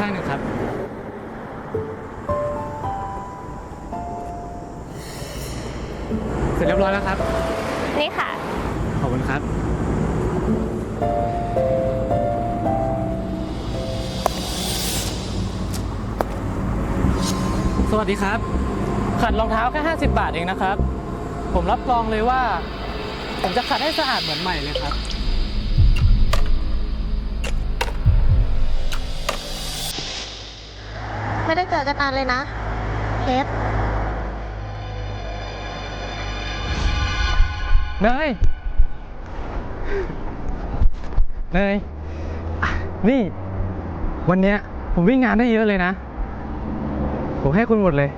ข้างหนึ่งครับ เสร็จเรียบร้อยแล้วครับ นี่ค่ะ ขอบคุณครับ สวัสดีครับ ขัดรองเท้าแค่ 50 บาทเองนะครับ ผมรับรองเลยว่า ผมจะขัดให้สะอาดเหมือนใหม่เลยครับ ไม่ได้เจอกันนานเลยนะเพชรเนยเนยอะนี่ วันเนี้ยผมวิ่งงานได้เยอะเลยนะ ผมให้คุณหมดเลย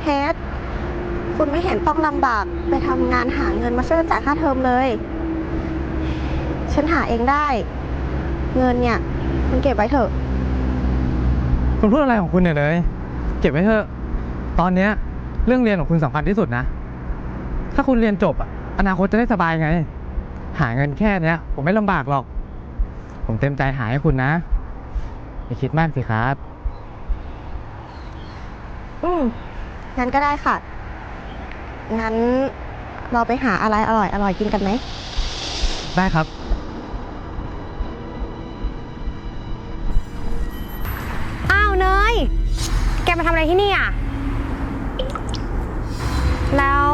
เพชรคุณไม่เห็นต้องลำบากไปทำงานหาเงินมาช่วยจ่ายค่าเทอมเลย ฉันหาเองได้ เงินเนี่ย คุณเก็บไว้เถอะ คุณพูดอะไรของคุณเนี่ยเลย เก็บไว้เถอะ ตอนเนี้ยเรื่องเรียนของคุณสำคัญที่สุดนะ ถ้าคุณเรียนจบอะอนาคตจะได้สบายไง หาเงินแค่เนี้ย ผมไม่ลำบากหรอก ผมเต็มใจหาให้คุณนะอย่าคิดมากสิครับ อืมงั้นก็ได้ค่ะ งั้นเราไปหาอะไรอร่อยอร่อยกินกันไหม ได้ครับ มาทำอะไรที่นี่อะ แล้ว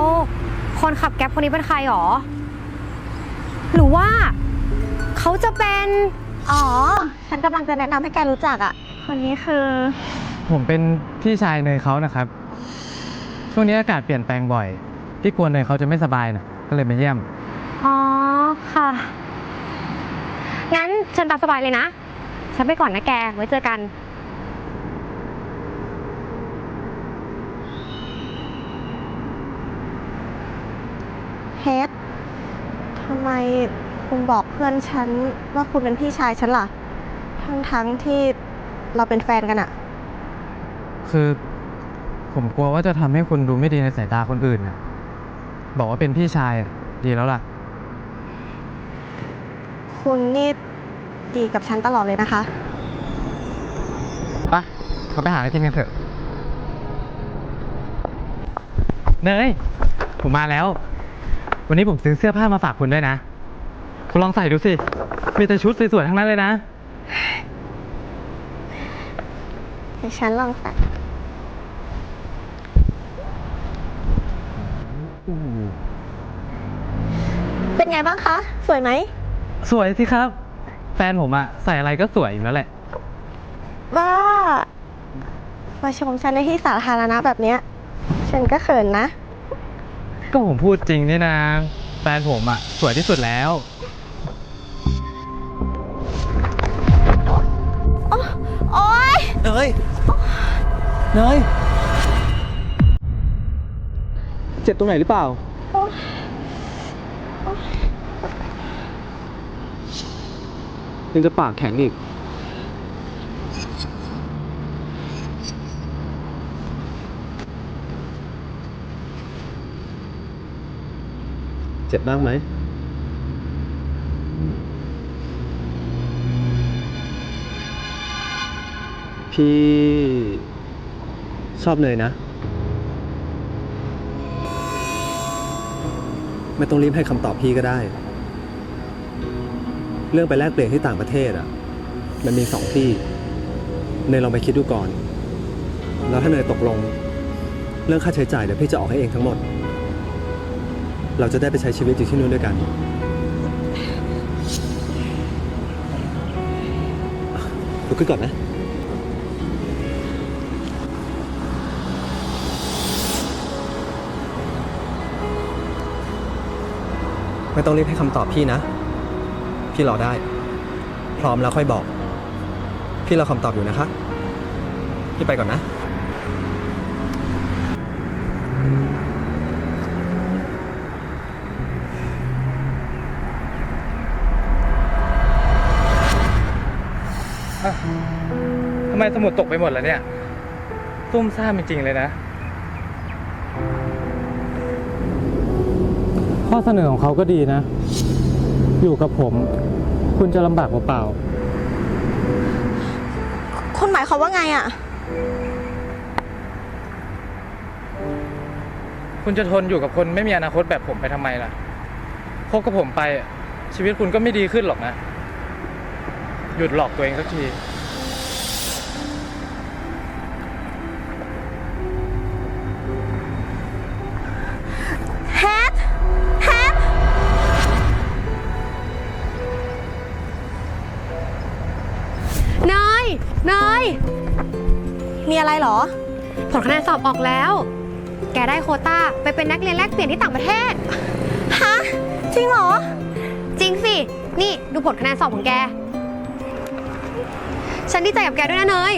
คนขับแก๊ปคนนี้เป็นใครหรอ หรือว่าเขาจะเป็น อ๋อ ฉันกำลังจะแนะนำให้แกรู้จักอะ คนนี้คือ ผมเป็นพี่ชายเนยเขานะครับ ช่วงนี้อากาศเปลี่ยนแปลงบ่อย พี่กลัวเนยเขาจะไม่สบายนะก็เลยมาเยี่ยม อ๋อ ค่ะ งั้นเชิญตามสบายเลยนะ ฉันไปก่อนนะแก ไว้เจอกัน เพชรทำ ไมคุณบอกเพื่อนฉันว่าคุณเป็นพี่ชายฉันล่ะทั้งๆที่เราเป็นแฟนกันอะคือผมกลัวว่าจะทำให้คุณดูไม่ดีในสายตาคนอื่นนะบอกว่าเป็นพี่ชายอะดีแล้วล่ะ คุณนี่ดีกับฉันตลอดเลยนะคะ ไปเราไปหาอะไรกินกันเถอะ เนย ผมมาแล้ว วันนี้ผมซื้อเสื้อผ้ามาฝากคุณด้วยนะ คุณลองใส่ดูสิ มีแต่ชุดสวยๆทั้งนั้นเลยนะให้ฉันลองใส่เป็นไงบ้างคะ สวยไหม สวยสิครับ แฟนผมอะใส่อะไรก็สวยอยู่แล้วแหละ บ้า มาชมฉันในที่สาธารณะแบบเนี้ย ฉันก็เขินนะ ก็ผมพูดจริงนี่นะ แฟนผมอะสวยที่สุดแล้ว โอ๊ย เนยเนยเจ็บตรงไหนหรือเปล่า ยังจะปากแข็งอีก จ็บมากไหมพี่ชอบเลยนะ ไม่ต้องรีบให้คำตอบพี่ก็ได้ เรื่องไปแลกเปลี่ยนที่ต่างประเทศอะ มันมีสองที่ เนยลองไปคิดดูก่อน แล้วถ้าเนยตกลง เรื่องค่าใช้จ่ายเดี๋ยวพี่จะออกให้เองทั้งหมด เราจะได้ไปใช้ชีวิตอยู่ที่นู่นด้วยกัน ลุกขึ้นก่อนนะ ไม่ต้องรีบให้คำตอบพี่นะ พี่รอได้ พร้อมแล้วค่อยบอก พี่รอคำตอบอยู่นะคะ พี่ไปก่อนนะ สมุดตกไปหมดแล้วเนี่ยซุ่มซ่ามจริงๆเลยนะ ข้อเสนอของเขาก็ดีนะ อยู่กับผม คุณจะลำบากเปล่าคุณหมายความว่าไงอะๆคุณจะทนอยู่กับคนไม่มีอนาคตแบบผมไปทำไมล่ะคบกับผมไปอะชีวิตคุณก็ไม่ดีขึ้นหรอกนะ หยุดหลอกตัวเองสักที มีอะไรเหรอ ผลคะแนนสอบออกแล้ว แกได้โควต้าไปเป็นนักเรียนแลกเปลี่ยนที่ต่างประเทศ ฮะ จริงเหรอ จริงสิ นี่ดูผลคะแนนสอบของแก ฉันดีใจกับแกด้วยนะเนย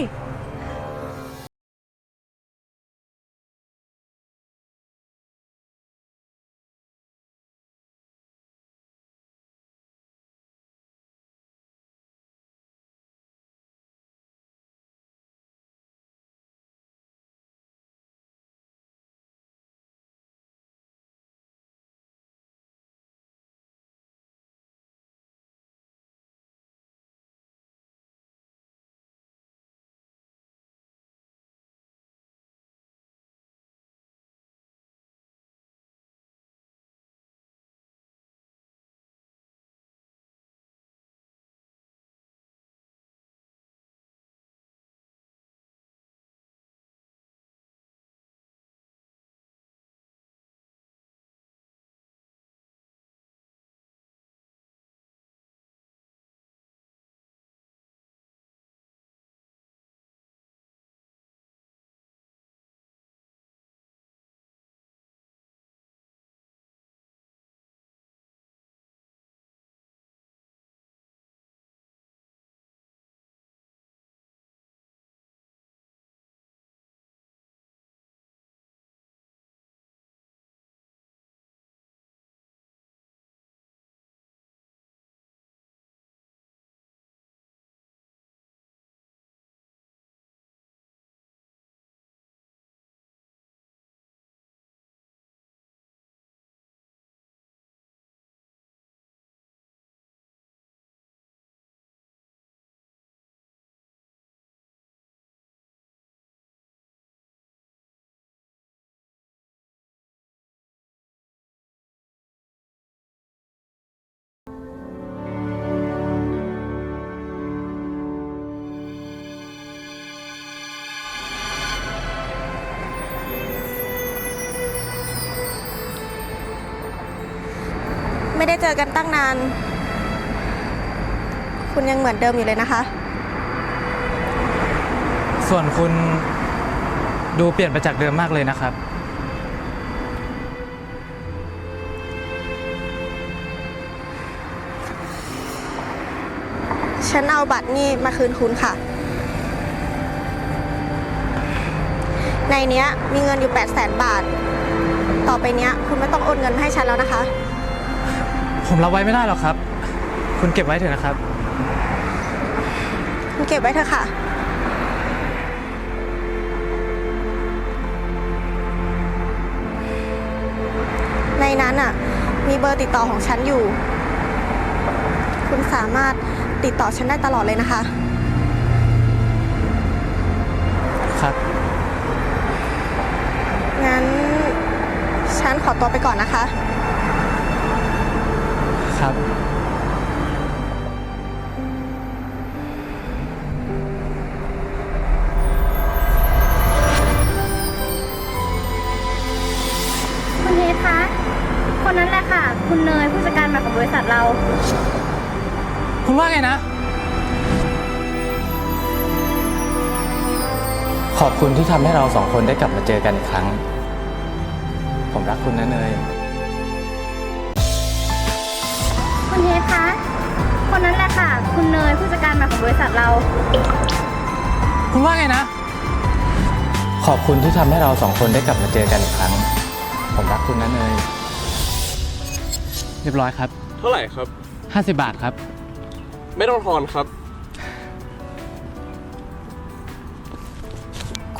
ไม่ได้เจอกันตั้งนาน คุณยังเหมือนเดิมอยู่เลยนะคะ ส่วนคุณดูเปลี่ยนไปจากเดิมมากเลยนะครับ ฉันเอาบัตรนี่มาคืนคุณค่ะ ในเนี้ยมีเงินอยู่ 8 0 0 0 0 0 บาท ต่อไปเนี้ยคุณไม่ต้องโอนเงินมาให้ฉันแล้วนะคะ ผมรับไว้ไม่ได้หรอกครับ คุณเก็บไว้เถอะนะครับ คุณเก็บไว้เถอะค่ะ ในนั้นอะ มีเบอร์ติดต่อของฉันอยู่ คุณสามารถติดต่อฉันได้ตลอดเลยนะคะ ครับ งั้น ฉันขอตัวไปก่อนนะคะ ครับ คุณเฮดคะ คนนั้นแหละค่ะ คุณเนยผู้จัดการใหม่ของบริษัทเรา คุณว่าไงนะ ขอบคุณที่ทำให้เราสองคนได้กลับมาเจอกันอีกครั้ง ผมรักคุณนะเนย คุณเฮดคะ คนนั้นแหละค่ะ คุณเนยผู้จัดการใหม่ของบริษัทเรา คุณว่าไงนะ ขอบคุณที่ทำให้เราสองคนได้กลับมาเจอกันอีกครั้ง ผมรักคุณนะเนย เรียบร้อยครับ เท่าไหร่ครับ 50 บาทครับ ไม่ต้องทอนครับ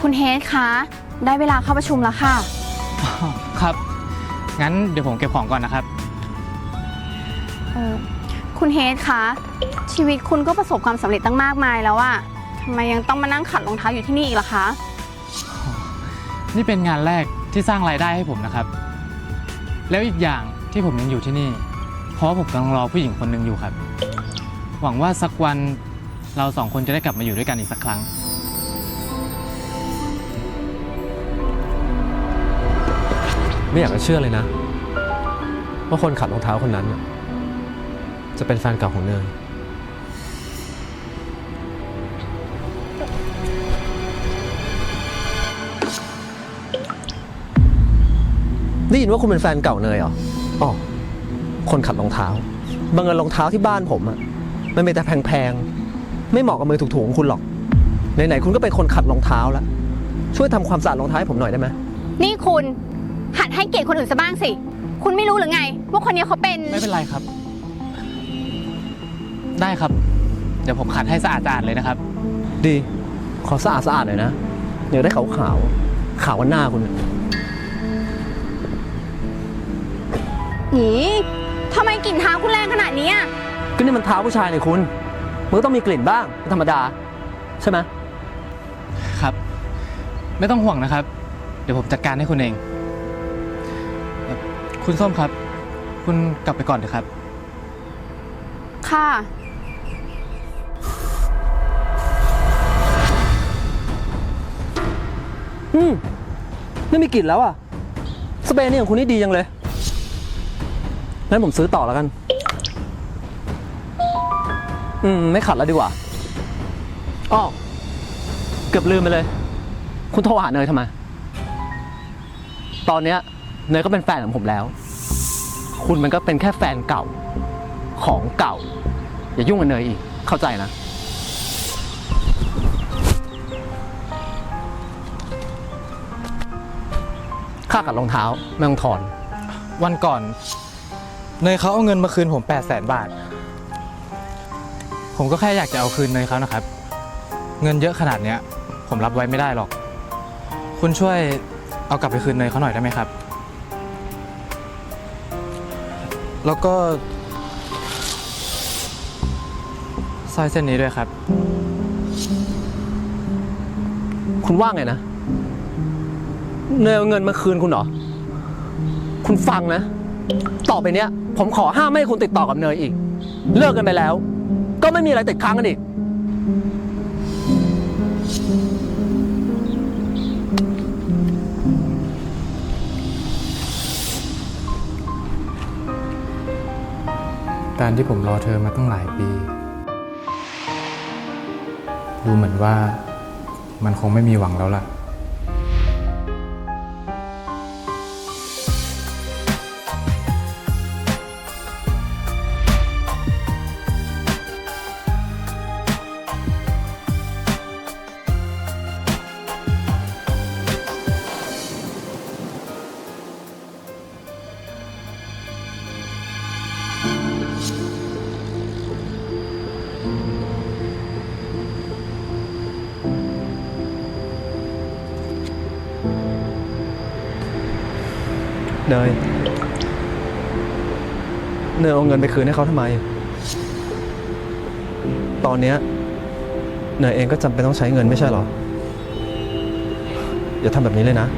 คุณเฮดคะ ได้เวลาเข้าประชุมแล้วค่ะ ครับ งั้นเดี๋ยวผมเก็บของก่อนนะครับเออคุณเฮดคะ ชีวิตคุณก็ประสบความสำเร็จตั้งมากมายแล้วอะทำไมยังต้องมานั่งขัดรองเท้าอยู่ที่นี่อีกล่ะคะ นี่เป็นงานแรกที่สร้างรายได้ให้ผมนะครับ แล้วอีกอย่างที่ผมยังอยู่ที่นี่ เพราะว่าผมกำลังรอผู้หญิงคนหนึ่งอยู่ครับ หวังว่าสักวันเราสองคนจะได้กลับมาอยู่ด้วยกันอีกสักครั้ง ไม่อยากจะเชื่อเลยนะ ว่าคนขัดรองเท้าคนนั้นน่ะ จะเป็นแฟนเก่าของเนยได้ยินว่าคุณเป็นแฟนเก่าเนยเหรออ๋อคนขัดรองเท้าบางเงินรองเท้าที่บ้านผมอะมันเป็นแต่แพงๆ ไม่เหมาะกับมือถูกๆของคุณหรอก ไหนๆ คุณก็เป็นคนขัดรองเท้าแล้ว ช่วยทำความสะอาดรองเท้าให้ผมหน่อยได้ไหม นี่คุณ หัดให้เกียรติคนอื่นซะบ้างสิ คุณไม่รู้หรือไง ว่าคนนี้เขาเป็น ไม่เป็นไรครับ ได้ครับ เดี๋ยวผมขัดให้สะอาดๆเลยนะครับ ดี ขอสะอาดสะอาดหน่อยนะอยากได้ขาวขาวๆขาวกันหน้าคุณน่ะหีทำไมกลิ่นเท้าคุณแรงขนาดนี้อะก็นี่มันเท้าผู้ชายเนี่ยคุณมันก็ต้องมีกลิ่นบ้างเป็นธรรมดา ใช่ไหมครับ ไม่ต้องห่วงนะครับ เดี๋ยวผมจัดการให้คุณเองเอ่อคุณส้มครับ คุณกลับไปก่อนเถอะครับ ค่ะ อืมไม่มีกลิ่นแล้วอะ สเปรย์นี่ของคุณนี่ดีจังเลย งั้นผมซื้อต่อแล้วกัน อืม ไม่ขัดแล้วดีกว่าอ้อเกือบลืมไปเลย คุณโทรหาเนยทำไม ตอนเนี้ยเนยก็เป็นแฟนของผมแล้ว คุณมันก็เป็นแค่แฟนเก่า ของเก่า อย่ายุ่งกับเนยอีก เข้าใจนะ ค่ากัดรองเท้าไม่ต้องถอน วันก่อนเนยเขาเอาเงินมาคืนผม 8 0 0แสนบาท ผมก็แค่อยากจะเอาคืนเนยเขานะครับ เงินเยอะขนาดเนี้ย ผมรับไว้ไม่ได้หรอก คุณช่วยเอากลับไปคืนเนยเขาหน่อยได้ไหมครับ แล้วก็สร้อยเส้นนี้ด้วยครับ คุณว่าไงนะ เนยเอาเงินมาคืนคุณเหรอ คุณฟังนะ ต่อไปเนี้ย ผมขอห้ามไม่ให้คุณติดต่อกับเนยอีก เลิกกันไปแล้ว ก็ไม่มีอะไรติดค้างกันอีก การที่ผมรอเธอมาตั้งหลายปี ดูเหมือนว่ามันคงไม่มีหวังแล้วล่ะ นยเอาเงินไปคืนให้เขาทำไม ตอนเนี้ยเนยเองก็จำเป็นต้องใช้เงินไม่ใช่เหรอ อย่าทำแบบนี้เลยนะ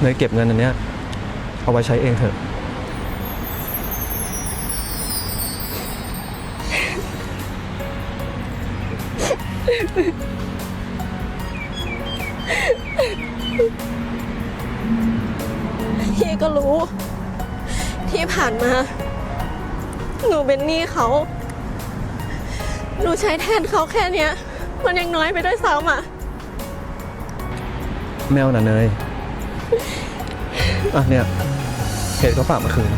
เนยเก็บเงินอันเนี้ยเอาไว้ใช้เองเถอะ เป็นหนี้เขาหนูใช้แทนเขาแค่เนี้ย มันยังน้อยไปด้วยซ้ำอะแมวน่ะเนย อะเนี่ยเหตุเขาฝากมาคืน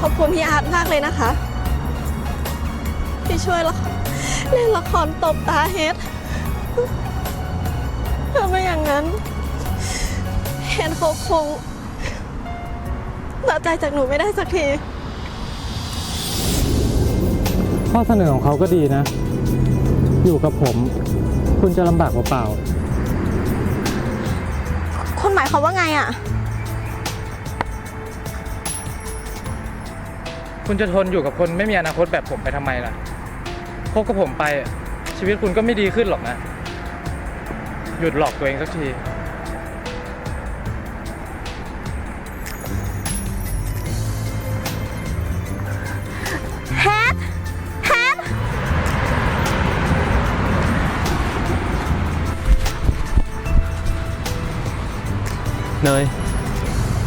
ขอบคุณพี่อาร์ตมากเลยนะคะ ที่ช่วยละครเล่นละครตบตาเฮดถ้าไม่อย่างนั้น เฮดเขาคงตัดใจจากหนูไม่ได้สักที ข้อเสนอของเขาก็ดีนะ อยู่กับผม คุณจะลำบากเปล่าคุณหมายความว่าไงอะๆคุณจะทนอยู่กับคนไม่มีอนาคตแบบผมไปทำไมล่ะคบกับผมไปอะชีวิตคุณก็ไม่ดีขึ้นหรอกนะ หยุดหลอกตัวเองสักที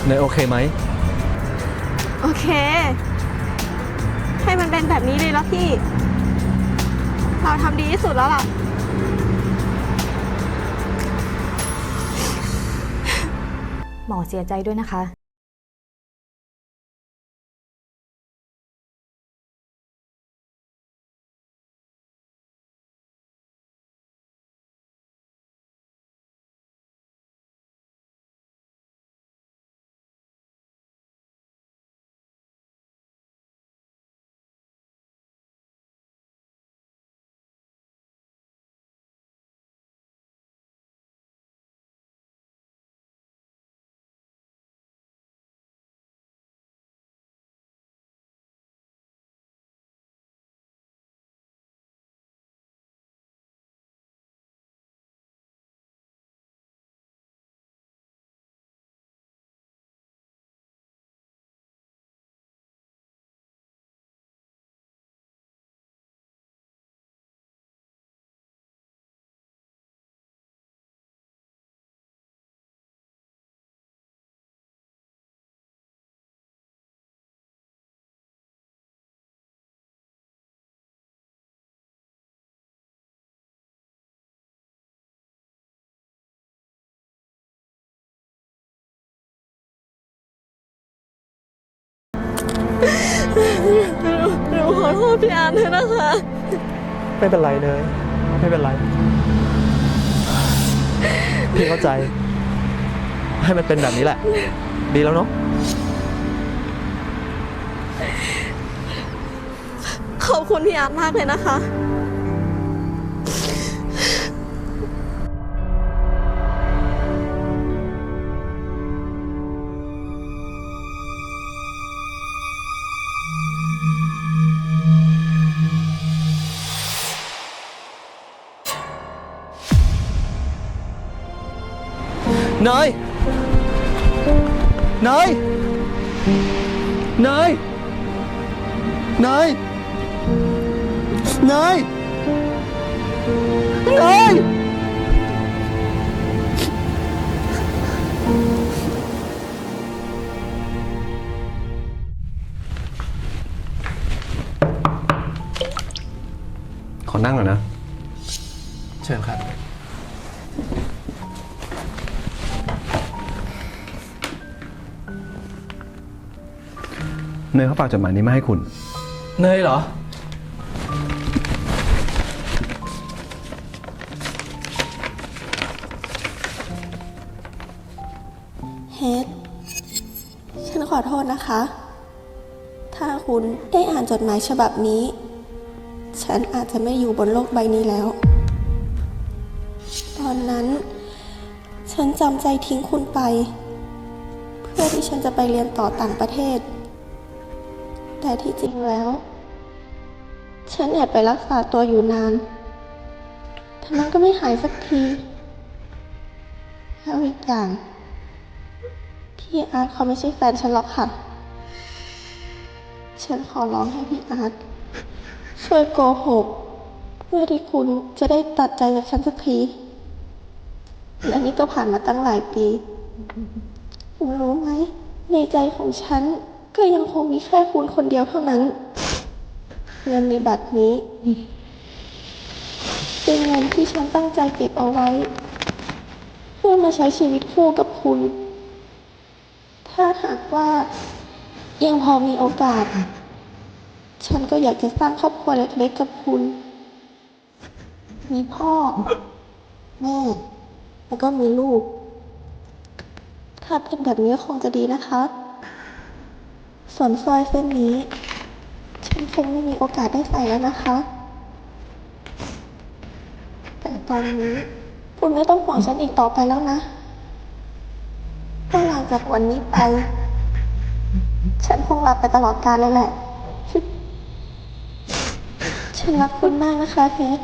เนยโอเคไหม โอเค ให้มันเป็นแบบนี้เลยแล้วพี่ เราทำดีที่สุดแล้วล่ะ หมอเสียใจด้วยนะคะ หนูขอโทษพี่อาร์ตด้วยนะคะ ไม่เป็นไรเนยไม่เป็นไร พี่เข้าใจ ให้มันเป็นแบบนี้แหละ ดีแล้วเนาะขอบคุณพี่อาร์ตมากเลยนะคะ เนยเนยเนยเนยเนยเนยขอนั่งหน่อยนะ เชิญครับ เนยเขาฝากจดหมายนี้มาให้คุณ เนยเหรอ เฮดฉันขอโทษนะคะ ถ้าคุณได้อ่านจดหมายฉบับนี้ ฉันอาจจะไม่อยู่บนโลกใบนี้แล้ว ตอนนั้น ฉันจำใจทิ้งคุณไป เพื่อที่ฉันจะไปเรียนต่อต่างประเทศ แต่ที่จริงแล้ว ฉันแอบไปรักษาตัวอยู่นาน แต่มันก็ไม่หายสักที แล้วอีกอย่าง พี่อาร์ตเขาไม่ใช่แฟนฉันหรอกค่ะ ฉันขอร้องให้พี่อาร์ตช่วยโกหก เพื่อที่คุณจะได้ตัดใจจากฉันสักทีและนี่ก็ผ่านมาตั้งหลายปี คุณรู้ไหม ในใจของฉัน ก็ยังคงมีแค่คุณคนเดียวเท่านั้น เงินในบัตรนี้ เป็นเงินที่ฉันตั้งใจเก็บเอาไว้ เพื่อมาใช้ชีวิตคู่กับคุณ ถ้าหากว่ายังพอมีโอกาส ฉันก็อยากจะสร้างครอบครัวเล็กๆกับคุณ มีพ่อ แม่ แล้วก็มีลูก ถ้าเป็นแบบนี้คงจะดีนะคะ ส่วนสร้อยเส้นนี้ ฉันคงไม่มีโอกาสได้ใส่แล้วนะคะ แต่ตอนนี้คุณไม่ต้องห่วงฉันอีกต่อไปแล้วนะเพราะหลังจากวันนี้ไป ฉันคงลับไปตลอดกาลเลยแหละ ฉันรักคุณมากนะคะเพชร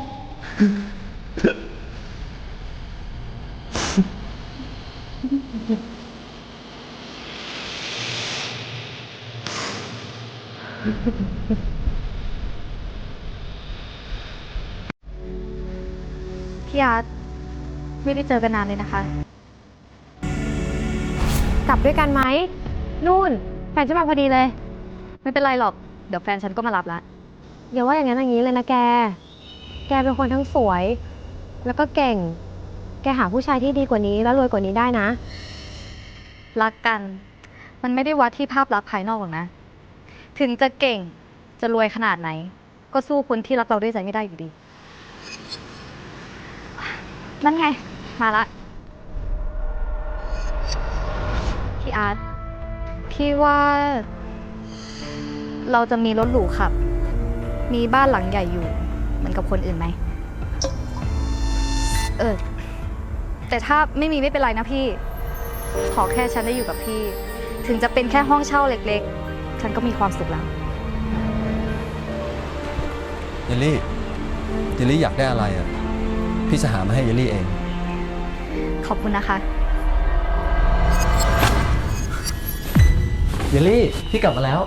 ไม่ได้เจอกันนานเลยนะคะ กลับด้วยกันไหมนู่น แฟนฉันมาพอดีเลย ไม่เป็นไรหรอก เดี๋ยวแฟนฉันก็มารับละอย่าว่าอย่างนั้นอย่างนี้เลยนะแก แกเป็นคนทั้งสวย แล้วก็เก่ง แกหาผู้ชายที่ดีกว่านี้แล้วรวยกว่านี้ได้นะ รักกัน มันไม่ได้วัดที่ภาพลักษณ์ภายนอกหรอกนะ ถึงจะเก่งจะรวยขนาดไหน ก็สู้คนที่รักเราด้วยใจไม่ได้อยู่ดี นั่นไง มาละ พี่อาร์ต พี่ว่า เราจะมีรถหรูขับ มีบ้านหลังใหญ่อยู่ เหมือนกับคนอื่นไหม เออ แต่ถ้าไม่มีไม่เป็นไรนะพี่ ขอแค่ฉันได้อยู่กับพี่ ถึงจะเป็นแค่ห้องเช่าเล็กๆ ฉันก็มีความสุขแล้วเยลลี่เยลลี่อยากได้อะไรอะ พี่จะหามาให้เยลลี่เอง ขอบคุณนะคะเยลลี่พี่กลับมาแล้ว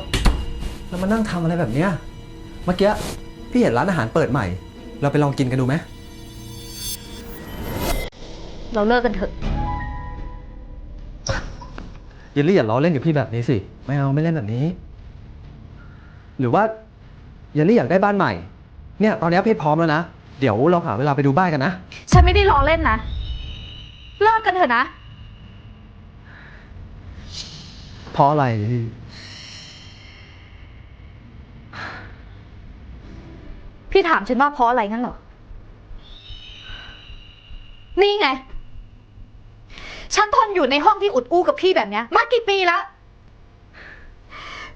แล้วมานั่งทำอะไรแบบเนี้ยเมื่อกี้พี่เห็นร้านอาหารเปิดใหม่ เราไปลองกินกันดูไหมเราเลิกกันเถอะ เยลลี่อย่าล้อเล่นกับพี่แบบนี้สิ ไม่เอาไม่เล่นแบบนี้ หรือว่าเยลลี่อยากได้บ้านใหม่ เนี่ยตอนนี้พี่พร้อมแล้วนะ เดี๋ยวเราหาเวลาไปดูบ้านกันนะ ฉันไม่ได้ล้อเล่นนะ เลิกกันเถอะนะ เพราะอะไรพี่ พี่ถามฉันว่าเพราะอะไรงั้นเหรอ นี่ไง ฉันทนอยู่ในห้องที่อุดอู้กับพี่แบบเนี้ย มากี่ปีแล้ว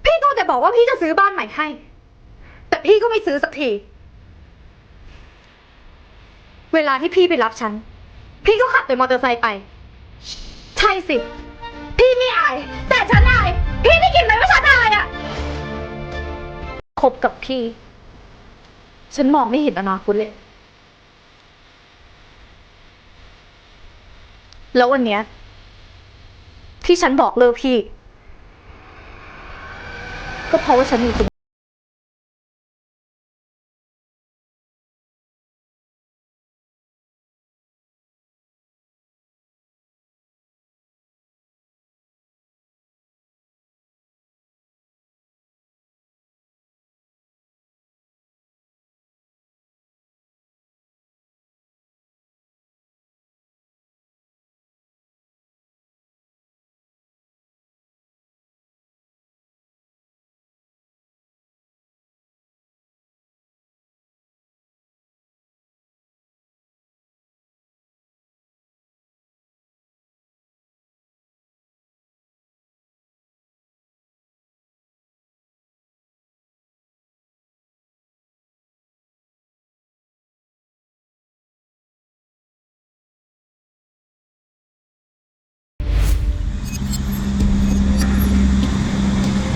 พี่ก็แต่บอกว่าพี่จะซื้อบ้านใหม่ให้ แต่พี่ก็ไม่ซื้อสักที เวลาที่พี่ไปรับฉัน พี่ก็ขับไปมอเตอร์ไซค์ไป ใช่สิ พี่ไม่อาย แต่ฉันอาย พี่ได้ยินไหมว่าฉันอายอะคบกับพี่ ฉันมองไม่เห็นอนาคตเลย แล้ววันเนี้ย ที่ฉันบอกเลิกพี่ ก็เพราะว่าฉันมีคุณ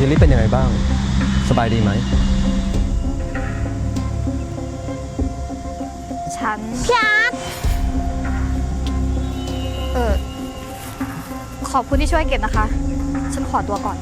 เยลลี่เป็นยังไงบ้าง สบายดีไหม ฉัน พี่อาร์ตเออ ขอบคุณที่ช่วยเก็บนะคะ ฉันขอตัวก่อน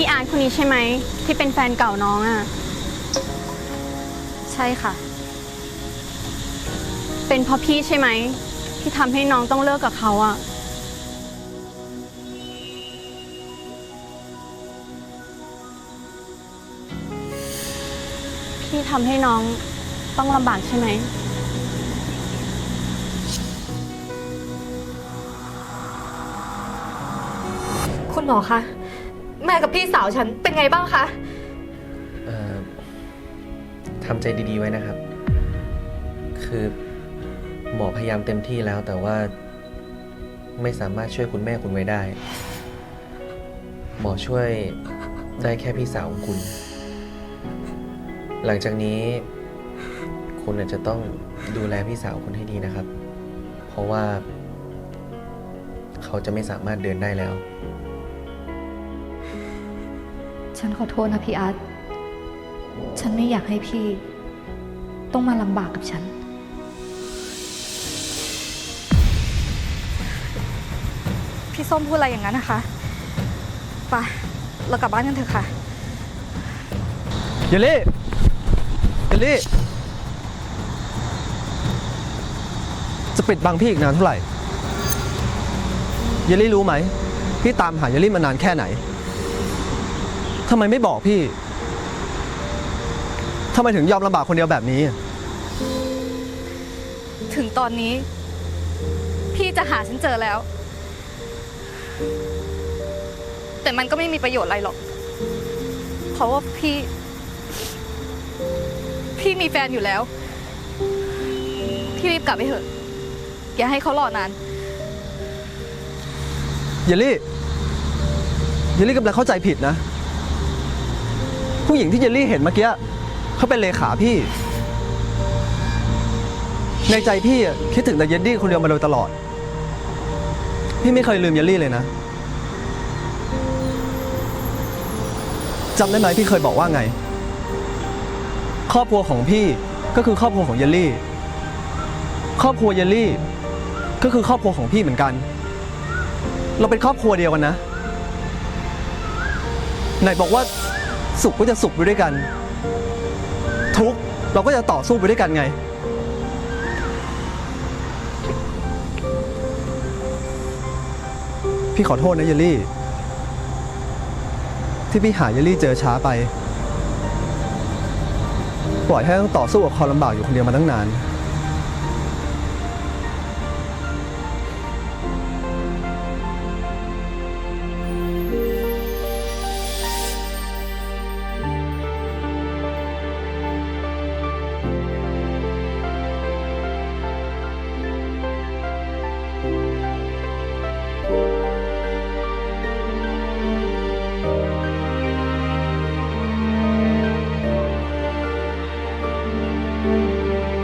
พี่อาร์ตคนนี้ใช่ไหม ที่เป็นแฟนเก่าน้องอะ่ะ ใช่ค่ะ เป็นเพราะพี่ใช่ไหม ที่ทำให้น้องต้องเลิกกับเขาอะ่ะ พี่ทำให้น้องต้องลำบากใช่ไหม คุณหมอคะ กับพี่สาวฉันเป็นไงบ้างคะ เอ่อทำใจดีๆไว้นะครับ คือหมอพยายามเต็มที่แล้วแต่ว่าไม่สามารถช่วยคุณแม่คุณไว้ได้ หมอช่วยได้แค่พี่สาวของคุณ หลังจากนี้ คุณอาจจะต้องดูแลพี่สาวคุณให้ดีนะครับ เพราะว่า เขาจะไม่สามารถเดินได้แล้ว ฉันขอโทษนะพี่อาร์ตฉันไม่อยากให้พี่ ต้องมาลำบากกับฉัน พี่ส้มพูดอะไรอย่างนั้นนะคะไปเรากลับบ้านกันเถอะค่ะ เยลลี่ เยลลี่ จะปิดบังพี่อีกนานเท่าไหร่ เยลลี่รู้ไหม พี่ตามหาเยลลี่มานานแค่ไหน ทำไมไม่บอกพี่ทำไมถึงยอมลำบากคนเดียวแบบนี้ ถึงตอนนี้ พี่จะหาฉันเจอแล้ว แต่มันก็ไม่มีประโยชน์อะไรหรอก เพราะว่าพี่ พี่มีแฟนอยู่แล้ว พี่รีบกลับไปเถอะ อย่าให้เขารอนานเยลลี่เยลลี่กำลังเข้าใจผิดนะ ผู้หญิงที่เยลลี่เห็นเมื่อกี้เขาเป็นเลขาพี่ ในใจพี่อะคิดถึงแต่เยลลี่คนเดียวมาโดยตลอด พี่ไม่เคยลืมเยลลี่เลยนะจำได้ไหมพี่เคยบอกว่าไง ครอบครัวของพี่ก็คือครอบครัวของเยลลี่ ครอบครัวเยลลี่ ก็คือครอบครัวของพี่เหมือนกัน เราเป็นครอบครัวเดียวกันนะ ไหนบอกว่า สุขก็จะสุขไปด้วยกัน ทุกเราก็จะต่อสู้ไปด้วยกันไง พี่ขอโทษนะเยลลี่ ที่พี่หาเยลลี่เจอช้าไป ปล่อยให้ต้องต่อสู้กับความลำบากอยู่คนเดียวมาตั้งนาน